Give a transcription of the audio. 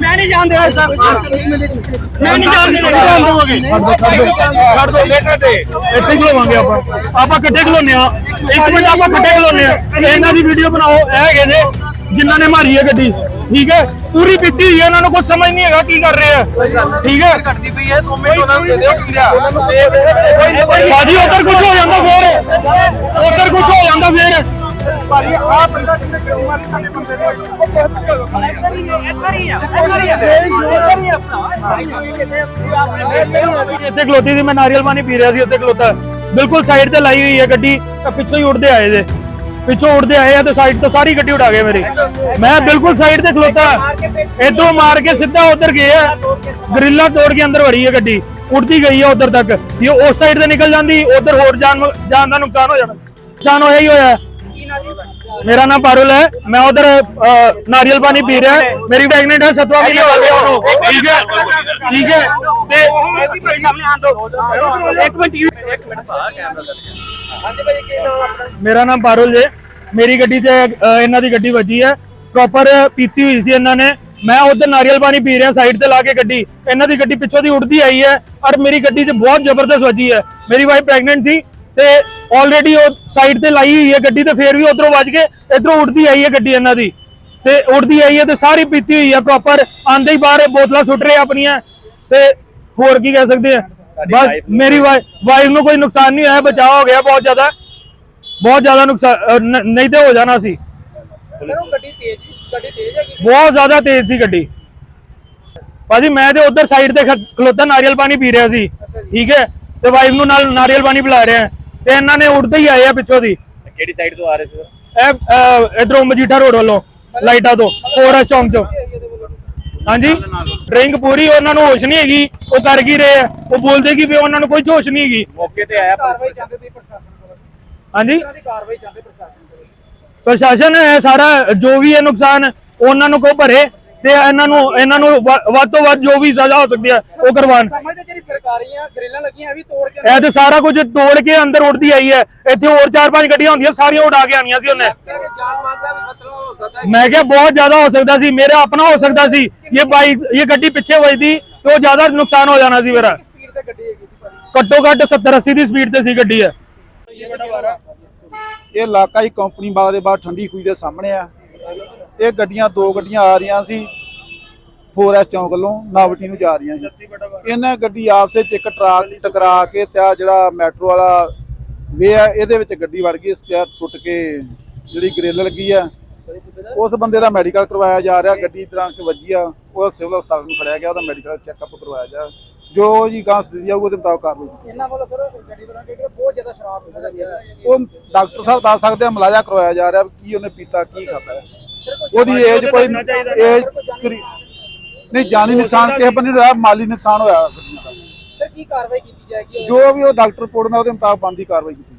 ਮੈਂ ਨਹੀਂ ਜਾਣ ਦੇਣਾ ਸਰ ਮੈਂ ਨਹੀਂ ਜਾਣ ਦੇਣਾ ਛੱਡ ਦੋ ਲੇਟਰ ਤੇ। ਇੱਥੇ ਖਲੋਵਾਂਗੇ ਆਪਾਂ। ਆਪਾਂ ਇਕੱਠੇ ਖਲੋਨੇ ਆ। ਇੱਕ ਮਿੰਟ ਆਪਾਂ ਇਕੱਠੇ ਖਲੋਨੇ ਆ। ਇਹਨਾਂ ਦੀ ਵੀਡੀਓ ਬਣਾਓ। ਇਹ ਹੈਗੇ ਜੇ ਜਿਨ੍ਹਾਂ ਨੇ ਮਾਰੀ ਹੈ ਗੱਡੀ। ਠੀਕ ਹੈ? ਪੂਰੀ ਪੀਤੀ ਹੋਈ ਹੈ ਇਹਨਾਂ ਨੂੰ ਕੁਝ ਸਮਝ ਨਹੀਂ ਹੈਗਾ ਕੀ ਕਰ ਰਹੇ ਆ। ਠੀਕ ਹੈ? ਕੱਟਦੀ ਪਈ ਹੈ 2 ਮਿੰਟ ਉਹਨਾਂ ਨੂੰ ਦੇ ਦਿਓ ਕੀ ਲਿਆ ਬਾਜੀ ਉਧਰ ਕੁਝ ਹੋ ਜਾਂਦਾ ਫੇਰ। ਉਧਰ ਕੁਝ ਹੋ ਜਾਂਦਾ ਫੇਰ। ਭਾਜੀ ਆ ਬੰਦਾ ਕਿੰਨੇ ਕਿਉਂ ਮਾਰੀ ਸਾਡੇ ਬੰਦੇ ਨੇ? ਇੱਧਰ ਹੀ ਹੈ ਇੱਧਰ ਹੀ ਹੈ ਇੱਧਰ ਹੀ ਹੈ ਇੱਧਰ ਹੀ ਹੈ ਇੱਥੇ ਖਲੋਤੀ ਸੀ ਮੈਂ ਨਾਰੀਅਲ ਪਾਣੀ ਪੀ ਰਿਹਾ ਸੀ ਉੱਥੇ ਖਲੋਤਾ। ਬਿਲਕੁਲ ਸਾਈਡ ਤੇ ਲਾਈ ਹੋਈ ਹੈ ਗੱਡੀ ਤਾਂ ਪਿੱਛੋਂ ਹੀ ਉੱਡਦੇ ਆਏ ਜੇ। ਪਿੱਛੋਂ ਉੱਡਦੇ ਆਏ ਆ ਤੇ ਸਾਈਡ ਤੋਂ ਸਾਰੀ ਗੱਡੀ ਉਡਾ ਗਏ ਮੇਰੀ। ਮੈਂ ਬਿਲਕੁਲ ਸਾਈਡ ਤੇ ਖਲੋਤਾ। ਇਦੋਂ ਮਾਰ ਕੇ ਸਿੱਧਾ ਉਧਰ ਗਏ ਆ। ਗਰਿੱਲਾ ਤੋੜ ਕੇ ਅੰਦਰ ਵੜੀ ਹੈ ਗੱਡੀ। ਉੱਡਦੀ ਗਈ ਹੈ ਉਧਰ ਤੱਕ। ਜੇ ਉਸ ਸਾਈਡ ਤੇ ਨਿਕਲ ਜਾਂਦੀ ਉਧਰ ਹੋਰ ਜਾਨ ਜਾਨ ਦਾ ਨੁਕਸਾਨ ਹੋ ਜਾਣਾ। ਨੁਕਸਾਨ ਹੋਇਆ ਹੀ ਹੋਇਆ। ਹੈ। ਮੇਰਾ ਨਾਮ ਪਾਰੁਲ ਹੈ। ਮੈਂ ਉਧਰ ਨਾਰੀਅਲ ਪਾਣੀ ਪੀ ਰਿਹਾ। ਮੇਰੀ ਪ੍ਰੈਗਨੈਂਟ ਹੈ ਸਤਵਾ ਮਹੀਨਾ। ਹੋ ਗਿਆ ਉਹਨੂੰ ਠੀਕ ਹੈ ਠੀਕ ਹੈ। ਤੇ ਇੱਕ ਮਿੰਟ ਇੱਕ ਮਿੰਟ ਹਾਂਜੀ ਭਾਜੀ ਕੀ ਨਾਮ ਆਪਣਾ? ਮੇਰਾ ਨਾਮ ਪਾਰੁਲ ਜੇ। ਮੇਰੀ ਗੱਡੀ 'ਚ ਇਹਨਾਂ ਦੀ ਗੱਡੀ ਵੱਜੀ ਹੈ। ਪ੍ਰੋਪਰ ਪੀਤੀ ਹੋਈ ਸੀ ਇਹਨਾਂ ਨੇ। ਮੈਂ ਉਧਰ ਨਾਰੀਅਲ ਪਾਣੀ ਪੀ ਰਿਹਾ ਸਾਈਡ ਤੇ ਲਾ ਕੇ ਗੱਡੀ। ਇਹਨਾਂ ਦੀ ਗੱਡੀ ਪਿੱਛੋਂ ਦੀ ਉੱਡਦੀ ਆਈ ਹੈ। ਔਰ ਮੇਰੀ ਗੱਡੀ 'ਚ ਬਹੁਤ ਜ਼ਬਰਦਸਤ ਵੱਜੀ ਹੈ। ਮੇਰੀ ਵਾਈਫ ਪ੍ਰੈਗਨੈਂਟ ਸੀ। ਤੇ ਆਲਰੇਡੀ ਉਹ ਸਾਈਡ ਤੇ ਲਾਈ ਹੋਈ ਹੈ ਗੱਡੀ ਤੇ ਫੇਰ ਵੀ ਉਧਰੋਂ ਵੱਜ ਕੇ ਇਧਰੋਂ ਉੱਡਦੀ ਆਈ ਹੈ ਗੱਡੀ ਇਹਨਾਂ ਦੀ। ਤੇ ਉੱਡਦੀ ਆਈ ਹੈ ਤੇ ਸਾਰੀ ਪੀਤੀ ਹੋਈ ਹੈ ਪ੍ਰੋਪਰ ਆਂਦੇ ਹੀ ਬਾਹਰ ਬੋਤਲਾਂ ਸੁੱਟ ਰਹੇ ਆਪਣੀਆਂ। ਤੇ ਹੋਰ ਕੀ ਕਹਿ ਸਕਦੇ ਆ? ਬਸ ਮੇਰੀ ਵਾਈਫ ਨੂੰ ਕੋਈ ਨੁਕਸਾਨ ਨਹੀਂ ਹੋਇਆ ਬਚਾਅ ਹੋ ਗਿਆ ਬਹੁਤ ਜ਼ਿਆਦਾ। ਬਹੁਤ ਜ਼ਿਆਦਾ ਨੁਕਸਾਨ ਨਹੀਂ ਤੇ ਹੋ ਜਾਣਾ ਸੀ। ਗੱਡੀ ਤੇਜ਼ ਗੱਡੀ ਤੇਜ਼ ਹੈਗੀ ਬਹੁਤ ਜ਼ਿਆਦਾ ਤੇਜ਼ ਸੀ ਗੱਡੀ। ਭਾਜੀ ਮੈਂ ਤੇ ਉਧਰ ਸਾਈਡ ਤੇ ਖਲੋਤਾ ਨਾਰੀਅਲ ਪਾਣੀ ਪੀ ਰਿਹਾ ਸੀ। ਠੀਕ ਹੈ? ਤੇ ਵਾਈਫ ਨੂੰ ਨਾਲ ਨਾਰੀਅਲ ਪਾਣੀ ਪਿਲਾ ਰਿਹਾ। ਤੇ ਇਹਨਾਂ ਨੇ ਉੱਡਦੇ ਹੀ ਆਏ ਆ ਪਿੱਛੋਂ ਦੀ। ਕਿਹੜੀ ਸਾਈਡ ਤੋਂ ਆ ਰਹੇ ਸੀ ਸਰ? ਇਹ ਇਧਰੋਂ ਮਜੀਠਾ ਰੋਡ ਵੱਲੋਂ ਲਾਈਟਾਂ ਤੋਂ ਫੋਰਸ ਚੌਂਕ ਚੋਂ। ਹਾਂਜੀ? ਡਰਿੰਕ ਪੂਰੀ ਉਹਨਾਂ ਨੂੰ ਹੋਸ਼ ਨਹੀਂ ਹੈਗੀ ਉਹ ਕਰ ਕੀ ਰਹੇ ਆ? ਉਹ ਬੋਲਦੇ ਕਿ ਵੀ ਉਹਨਾਂ ਨੂੰ ਕੋਈ ਹੋਸ਼ ਨਹੀਂ ਹੈਗੀ। ਮੌਕੇ ਤੇ ਆਇਆ ਹਾਂਜੀ? ਪ੍ਰਸ਼ਾਸਨ ਕੋਲ। ਪ੍ਰਸ਼ਾਸਨ ਹੈ ਸਾਰਾ ਜੋ ਵੀ ਹੈ ਨੁਕਸਾਨ ਉਹਨਾਂ ਨੂੰ ਕੋ ਭਰੇ। ਤੇ ਇਹਨਾਂ ਨੂੰ ਇਹਨਾਂ ਨੂੰ ਵੱਧ ਤੋਂ ਵੱਧ ਜੋ ਵੀ ਸਜ਼ਾ ਹੋ ਸਕਦੀ ਹੈ ਉਹ ਕਰਵਾਉਣ। ਸਮਝਦੇ ਜਿਹੜੀ ਸਰਕਾਰੀਆਂ ਗ੍ਰਿਲਾਂ ਲੱਗੀਆਂ ਇਹ ਵੀ ਤੋੜ ਕੇ ਇਹ ਤੇ ਸਾਰਾ ਕੁਝ ਤੋੜ ਕੇ ਅੰਦਰ ਉੱਡਦੀ ਆਈ ਹੈ। ਇੱਥੇ ਹੋਰ ਚਾਰ ਪੰਜ ਗੱਡੀਆਂ ਹੁੰਦੀਆਂ ਸਾਰੀਆਂ ਉਡਾ ਕੇ ਆਣੀਆਂ ਸੀ ਉਹਨੇ। ਮੈਂ ਕਿਹਾ ਬਹੁਤ ਜ਼ਿਆਦਾ ਹੋ ਸਕਦਾ ਸੀ ਮੇਰਾ ਆਪਣਾ ਹੋ ਸਕਦਾ ਸੀ ਇਹ ਬਾਈਕ ਇਹ ਗੱਡੀ ਪਿੱਛੇ ਵੱਜਦੀ ਤੇ ਉਹ ਜ਼ਿਆਦਾ ਨੁਕਸਾਨ ਹੋ ਜਾਣਾ ਸੀ ਮੇਰਾ। ਘੱਟੋ ਘੱਟ 70 80 ਦੀ ਸਪੀਡ ਤੇ ਸੀ ਗੱਡੀ ਹੈ ਇਹ ਇਲਾਕਾ ਹੀ ਕੰਪਨੀ ਬਾਗ ਦੇ ਬਾਹਰ ਠੰਡੀ ਖੂਹੀ ਦੇ ਸਾਹਮਣੇ ਆ। ਇਹ ਗੱਡੀਆਂ ਦੋ ਗੱਡੀਆਂ ਆ ਰਹੀਆਂ ਸੀ। 4S ਚੌਂਕ ਵੱਲੋਂ ਨਾਵਟੀ ਨੂੰ ਜਾ ਰਹੀਆਂ ਸੀ। ਇਹਨਾਂ ਗੱਡੀ ਆਪਸ ਵਿੱਚ ਇੱਕ ਟਰੱਕ ਟਕਰਾ ਕੇ ਤੇ ਆਹ ਜਿਹੜਾ ਮੈਟਰੋ ਵਾਲਾ ਵੇ ਆ ਇਹਦੇ ਵਿੱਚ ਗੱਡੀ ਵੜ ਗਈ ਸਟਿਆਰ ਟੁੱਟ ਕੇ ਜਿਹੜੀ ਗ੍ਰਿਲ ਲੱਗੀ ਆ ਉਸ ਬੰਦੇ ਦਾ ਮੈਡੀਕਲ ਕਰਵਾਇਆ ਜਾ ਰਿਹਾ ਗੱਡੀ ਤਰ੍ਹਾਂ ਕਿ ਵੱਜੀ ਆ ਉਹ ਸਿਵਲ ਹਸਪਤਾਲ ਨੂੰ ਖੜਿਆ ਗਿਆ ਉਹਦਾ ਮੈਡੀਕਲ ਚੈੱਕਅਪ ਕਰਵਾਇਆ ਜਾ ਜੋ ਜੀ ਗਾਂ ਸਥਿਤੀ ਆਊ ਉਹਦੇ ਮੁਤਾਬਕ ਕਾਰਵਾਈ ਕੀਤੀ ਇਹਨਾਂ ਵੱਲੋਂ ਸਰ ਗੱਡੀ ਬਣਾ ਕੇ ਬਹੁਤ ਜ਼ਿਆਦਾ ਸ਼ਰਾਬ ਉਹ ਡਾਕਟਰ ਸਾਹਿਬ ਦੱਸ ਸਕਦੇ ਆ ਮਲਾਜਾ ਕਰਵਾਇਆ ਜਾ ਰਿਹਾ ਕੀ ਉਹਨੇ ਪੀਤਾ ਕੀ ਖਾਦਾ ਉਹਦੀ ਏਜ ਕੋਈ ਏਜ ਨਹੀਂ ਜਾਨੀ ਨੁਕਸਾਨ ਕਿਸੇ ਬੰਦੇ ਹੋਇਆ ਮਾਲੀ ਨੁਕਸਾਨ ਹੋਇਆ। ਦਾ ਸਰ ਕੀ ਕਾਰਵਾਈ ਕੀਤੀ ਜਾਏਗੀ? ਜੋ ਵੀ ਉਹ ਡਾਕਟਰ ਰਿਪੋਰਟ ਨਾਲ ਉਹਦੇ ਮੁਤਾਬਕ ਬੰਦੀ ਕਾਰਵਾਈ ਕੀਤੀ